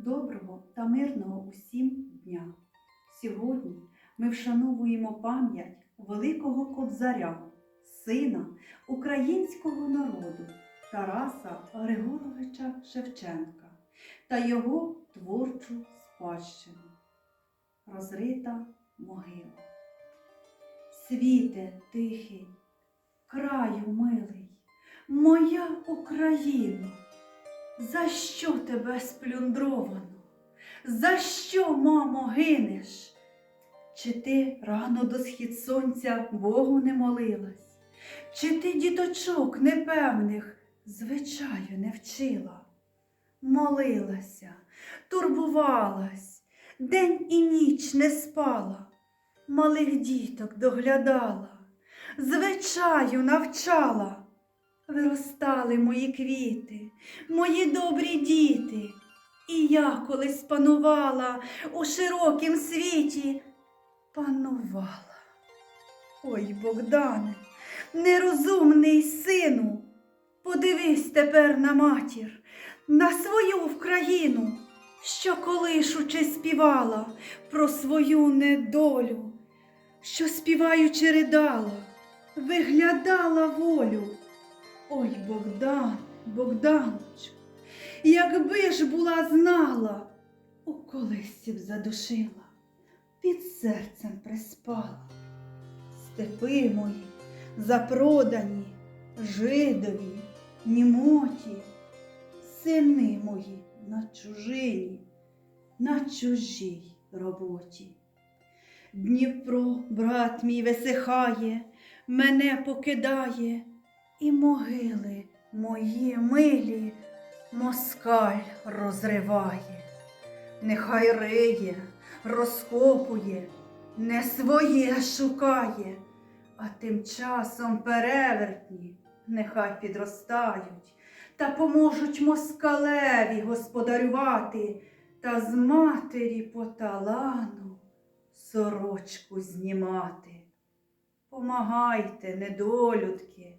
Доброго та мирного усім дня! Сьогодні ми вшановуємо пам'ять великого кобзаря, сина українського народу Тараса Григоровича Шевченка та його творчу спадщину. Розрита могила. Світе тихий, краю милий, моя Україно, за що тебе сплюндровано? За що, мамо, гинеш? Чи ти рано до схід сонця Богу не молилась? Чи ти діточок непевних звичаю не вчила? Молилася, турбувалась, день і ніч не спала, малих діток доглядала, звичаю навчала. Виростали мої квіти, мої добрі діти, і я колись панувала у широкім світі, панувала. Ой, Богдане, нерозумний сину, подивись тепер на матір, на свою Вкраїну, що колишучи співала про свою недолю, що співаючи ридала, виглядала волю. Ой, Богдан, Богданочку, якби ж була знала, у колисці б задушила, під серцем приспала. Степи мої запродані, жидові, німоті, сини мої на чужині, на чужій роботі. Дніпро, брат мій, висихає, мене покидає, і могили мої милі москаль розриває. Нехай риє, розкопує, не своє шукає, а тим часом перевертні нехай підростають та поможуть москалеві господарювати та з матері по талану сорочку знімати. Помагайте, недолюдки,